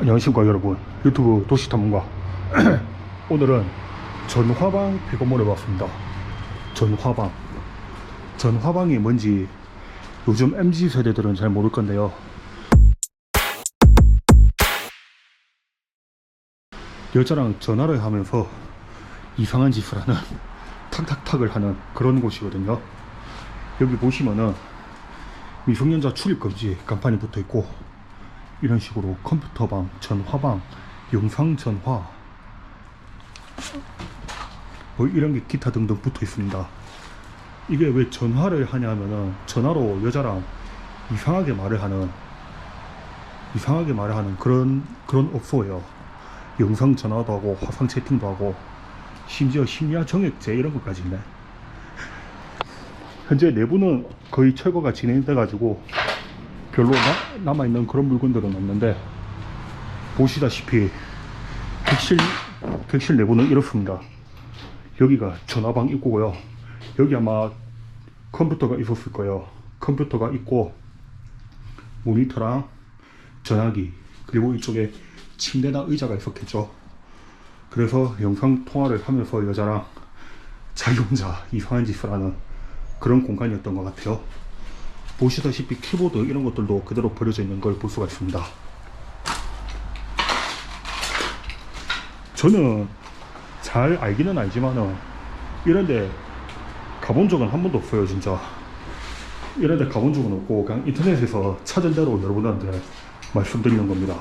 안녕하십니까 여러분. 유튜브 도시탐험가. 오늘은 전화방 폐건물에 왔습니다. 전화방. 전화방이 뭔지 요즘 MZ 세대들은 잘 모를 건데요. 여자랑 전화를 하면서 이상한 짓을 하는 탁탁탁을 하는 그런 곳이거든요. 여기 보시면은 미성년자 출입 금지 간판이 붙어 있고 이런 식으로 컴퓨터방, 전화방, 영상 전화 뭐 이런 게 기타 등등 붙어 있습니다. 이게 왜 전화를 하냐면은 전화로 여자랑 이상하게 말을 하는 이상하게 말을 하는 그런 그런 업소예요. 영상 전화도 하고 화상 채팅도 하고 심지어 심야 정액제 이런 것까지 있네. 현재 내부는 거의 철거가 진행돼 가지고 별로 나- 남아있는 그런 물건들은 없는데 보시다시피 객실 객실 내부는 이렇습니다. 여기가 전화방 입구고요. 여기 아마 컴퓨터가 있었을 거예요. 컴퓨터가 있고 모니터랑 전화기 그리고 이쪽에 침대나 의자가 있었겠죠. 그래서 영상 통화를 하면서 여자랑 자기 혼자 이상한 짓을 하는 그런 공간이었던 것 같아요 보시다시피 키보드 이런 것들도 그대로 버려져 있는 걸 볼 수가 있습니다. 저는 잘 알기는 알지만은 이런데 가본 적은 한 번도 없어요, 진짜. 이런데 가본 적은 없고 그냥 인터넷에서 찾은 대로 여러분한테 말씀드리는 겁니다.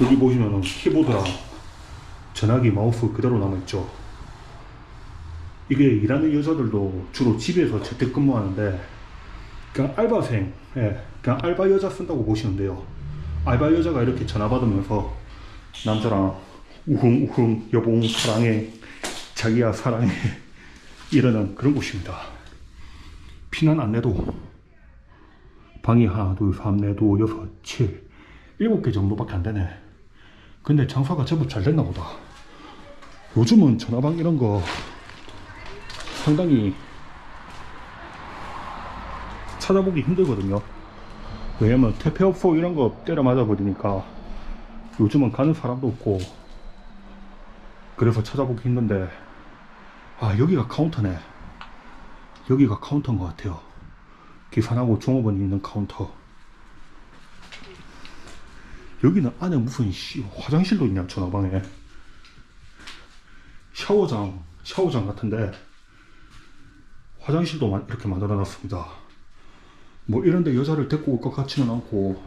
여기 보시면은 키보드랑 전화기, 마우스 그대로 남아있죠. 이게 일하는 여자들도 주로 집에서 재택근무하는데 그냥 알바생, 예, 그냥 알바 여자 쓴다고 보시면 돼요. 알바 여자가 이렇게 전화 받으면서 남자랑 우흥우흥 여봉 사랑해 자기야 사랑해 이러는 그런 곳입니다. 피난 안내도 방이 하나 둘삼네도 여섯 칠 일곱 개 정도밖에 안 되네. 근데 장사가 제법 잘 됐나 보다. 요즘은 전화방 이런 거 상당히 찾아보기 힘들거든요. 왜냐면 퇴폐업소 이런 거 때려 맞아 버리니까 요즘은 가는 사람도 없고 그래서 찾아보기 힘든데 아 여기가 카운터네. 여기가 카운터인 것 같아요. 계산하고 종업원이 있는 카운터. 여기는 안에 무슨 씨, 화장실도 있냐 전화방에 샤워장 샤워장 같은데 화장실도 마- 이렇게 만들어 놨습니다. 뭐 이런데 여자를 데리고 올 것 같지는 않고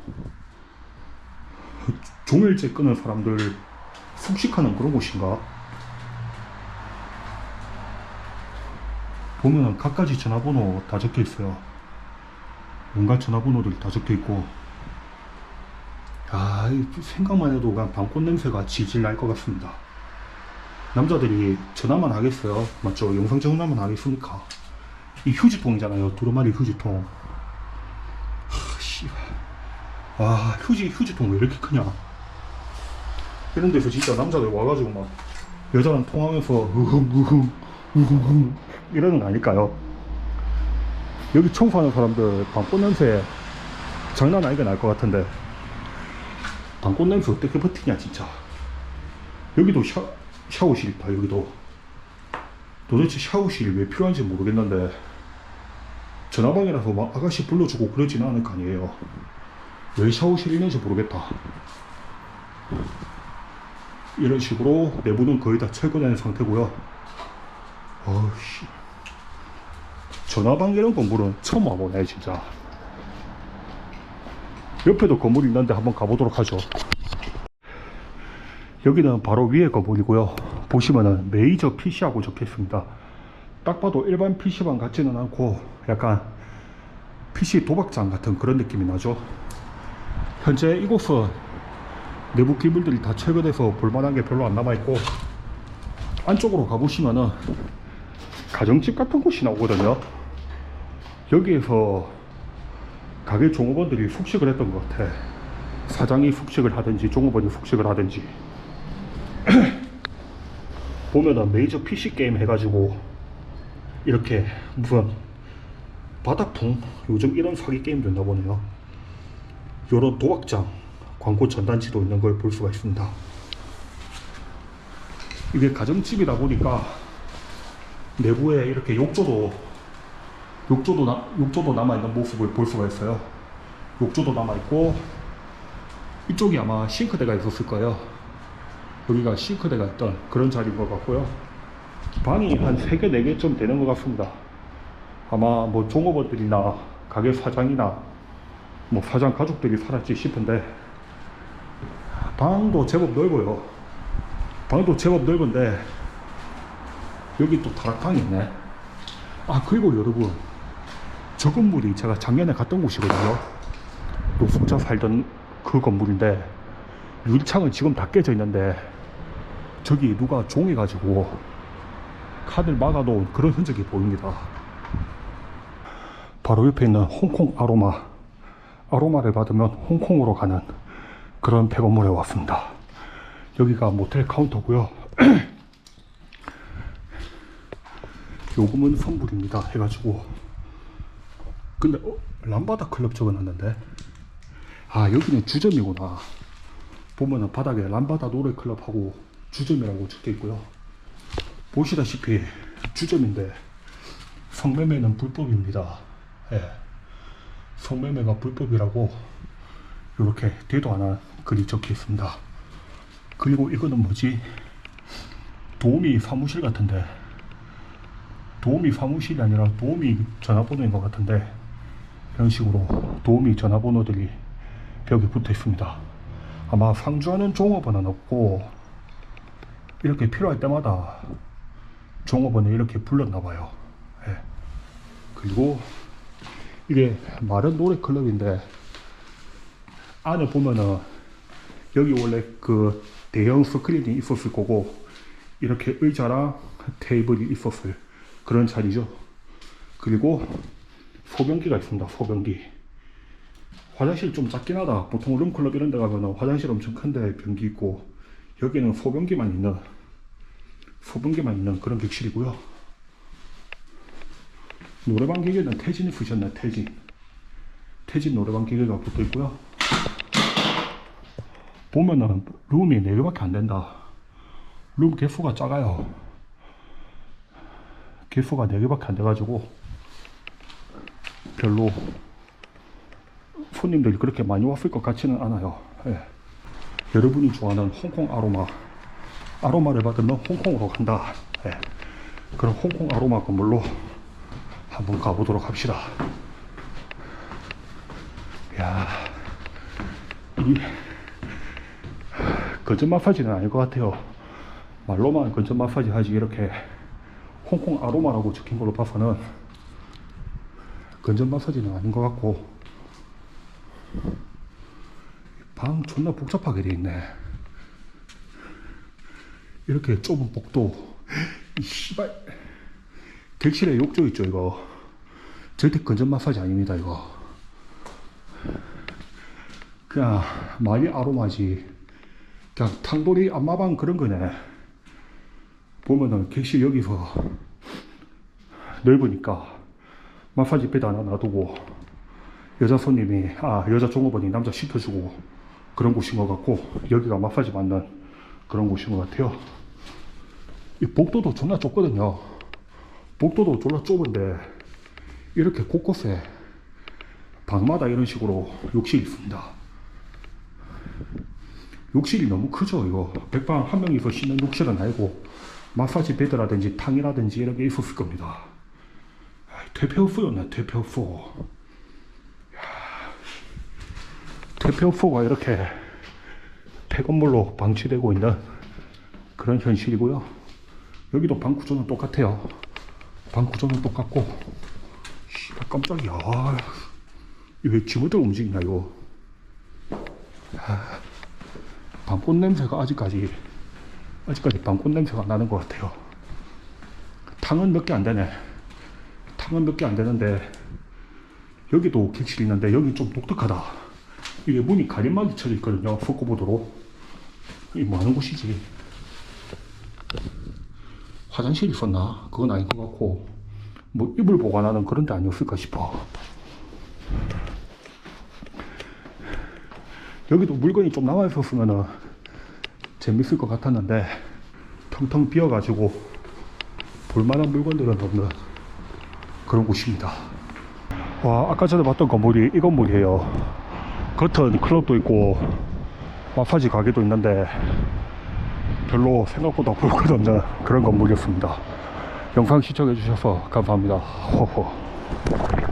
종일제 끄는 사람들 숙식하는 그런 곳인가? 보면 각가지 전화번호 다 적혀 있어요. 온갖 전화번호들 다 적혀 있고 아이 생각만 해도 그냥 방꽃 냄새가 질질 날 것 같습니다. 남자들이 전화만 하겠어요? 맞죠? 영상 전화만 하겠습니까? 이 휴지통이잖아요. 두루마리 휴지통. 와, 휴지, 휴지통 왜 이렇게 크냐? 이런 데서 진짜 남자들 와가지고 막 여자랑 으흠, 으흠, 으흠 이러는 거 아닐까요? 여기 청소하는 사람들 방꽃 냄새 장난 아니게 날 것 같은데 방꽃 냄새 어떻게 버티냐 진짜 여기도 샤, 샤워실 있다 여기도 도대체 샤워실이 왜 필요한지 모르겠는데 전화방이라서 막 아가씨 불러주고 그러지는 않을 거 아니에요. 왜 샤워실이 있는지 모르겠다. 이런 식으로 내부는 거의 다 철거된 상태고요. 어우씨. 전화방 이런 건물은 처음 와보네, 진짜. 옆에도 건물이 있는데 한번 가보도록 하죠. 여기는 바로 위에 건물이고요. 보시면은 메이저 PC하고 적혀 있습니다. 딱 봐도 일반 PC방 같지는 않고 약간 PC 도박장 같은 그런 느낌이 나죠. 현재 이곳은 내부 기물들이 다 철거돼서 볼만한 게 별로 안 남아있고 안쪽으로 가보시면은 가정집 같은 곳이 나오거든요. 여기에서 가게 종업원들이 숙식을 했던 것 같아. 사장이 숙식을 하든지 종업원이 숙식을 하든지 보면은 메이저 PC 게임 해가지고 이렇게 무슨 바닥풍 요즘 이런 사기 게임도 있나 보네요 요런 도박장 광고 전단지도 있는 걸 볼 수가 있습니다. 이게 가정집이다 보니까 내부에 이렇게 욕조도 욕조도 나, 욕조도 남아 있는 모습을 볼 수가 있어요. 욕조도 남아 있고 이쪽이 아마 싱크대가 있었을 거예요. 여기가 싱크대가 있던 그런 자리인 것 같고요. 방이 한 3개, 4개쯤 되는 것 같습니다. 아마 뭐 종업원들이나 가게 사장이나 뭐 사장 가족들이 살았지 싶은데 방도 제법 넓어요. 방도 제법 넓은데 여기 또 다락방이 있네. 아 그리고 여러분 저 건물이 제가 작년에 갔던 곳이거든요. 노숙자 살던 그 건물인데 유리창은 지금 다 깨져 있는데 저기 누가 종이 가지고 칸을 막아놓은 그런 흔적이 보입니다. 바로 옆에 있는 홍콩 아로마 아로마를 받으면 홍콩으로 가는 그런 폐건물에 왔습니다. 여기가 모텔 카운터고요. 요금은 선불입니다. 해가지고 근데 어, 람바다 클럽 적어놨는데 아 여기는 주점이구나. 보면은 바닥에 람바다 노래 클럽하고 주점이라고 적혀 있고요. 보시다시피 주점인데 성매매는 불법입니다. 예. 성매매가 불법이라고 이렇게 대도 하나 글이 적혀 있습니다. 그리고 이거는 뭐지? 도우미 사무실 같은데 도우미 사무실이 아니라 도우미 전화번호인 것 같은데 이런 식으로 도우미 전화번호들이 벽에 붙어 있습니다. 아마 상주하는 종업원은 없고 이렇게 필요할 때마다 종업원을 이렇게 불렀나 봐요. 예. 그리고 이게 마른 노래 클럽인데 안에 보면은 여기 원래 그 대형 스크린이 있었을 거고 이렇게 의자랑 테이블이 있었을 그런 자리죠. 그리고 소변기가 있습니다. 소변기. 화장실 좀 작긴 하다. 보통 룸클럽 이런 데 가면은 화장실 엄청 큰데 변기 있고 여기는 소변기만 있는 소변기만 있는 그런 객실이고요. 노래방 기계는 태진이 쓰셨네 태진. 태진 노래방 기계가 붙어 있고요. 보면은 룸이 4개밖에 안 된다. 룸 개수가 작아요. 개수가 4개밖에 안 돼가지고 별로 손님들이 그렇게 많이 왔을 것 같지는 않아요. 예. 여러분이 좋아하는 홍콩 아로마. 아로마를 받으면 홍콩으로 간다. 예. 그럼 홍콩 아로마 건물로 한번 가보도록 합시다. 야, 이 건전 마사지는 아닐 것 같아요. 말로만 건전 마사지 하지 이렇게 홍콩 아로마라고 적힌 걸로 봐서는 건전 마사지는 아닌 것 같고 방 존나 복잡하게 돼 있네. 이렇게 좁은 복도 이 씨발 객실에 욕조 있죠 이거. 절대 건전 마사지 아닙니다 이거. 그냥 많이 아로마지. 그냥 탕돌이 안마방 그런 거네. 보면은 객실 여기서 넓으니까 마사지 베드 하나 놔두고 여자 손님이 아 여자 종업원이 남자 시켜주고 그런 곳인 것 같고 여기가 마사지 받는 그런 곳인 것 같아요. 이 복도도 존나 좁거든요 복도도 졸라 좁은데 이렇게 곳곳에 방마다 이런 식으로 욕실이 있습니다. 욕실이 너무 크죠 이거 백방 한 명이서 쉬는 욕실은 아니고 마사지 베드라든지 탕이라든지 이런 게 있었을 겁니다. 퇴폐호수였네 퇴폐호수. 퇴폐호수가 이렇게 폐건물로 방치되고 있는 그런 현실이고요. 여기도 방 구조는 똑같아요. 방 구조는 똑같고. 씨발 깜짝이야. 아, 왜 지무대로 움직이냐 이거. 아, 방꽃 냄새가 아직까지 아직까지 방꽃 냄새가 나는 것 같아요. 탕은 몇 개 안 되네. 탕은 몇 개 안 되는데 여기도 객실이 있는데 여기 좀 독특하다. 이게 문이 가림막이 쳐져 있거든요 석고보도로. 이게 뭐 하는 곳이지 화장실이 있었나? 그건 아닌 것 같고 뭐 이불 보관하는 그런 데 아니었을까 싶어 여기도 물건이 좀 남아 있었으면 재밌을 것 같았는데 텅텅 비어 가지고 볼만한 물건들은 없는 그런 곳입니다. 와 아까 전에 봤던 건물이 이 건물이에요. 겉은 클럽도 있고 마사지 가게도 있는데 별로 생각보다 볼것 없는 그런 건물이었습니다. 영상 시청해 주셔서 감사합니다. 호호.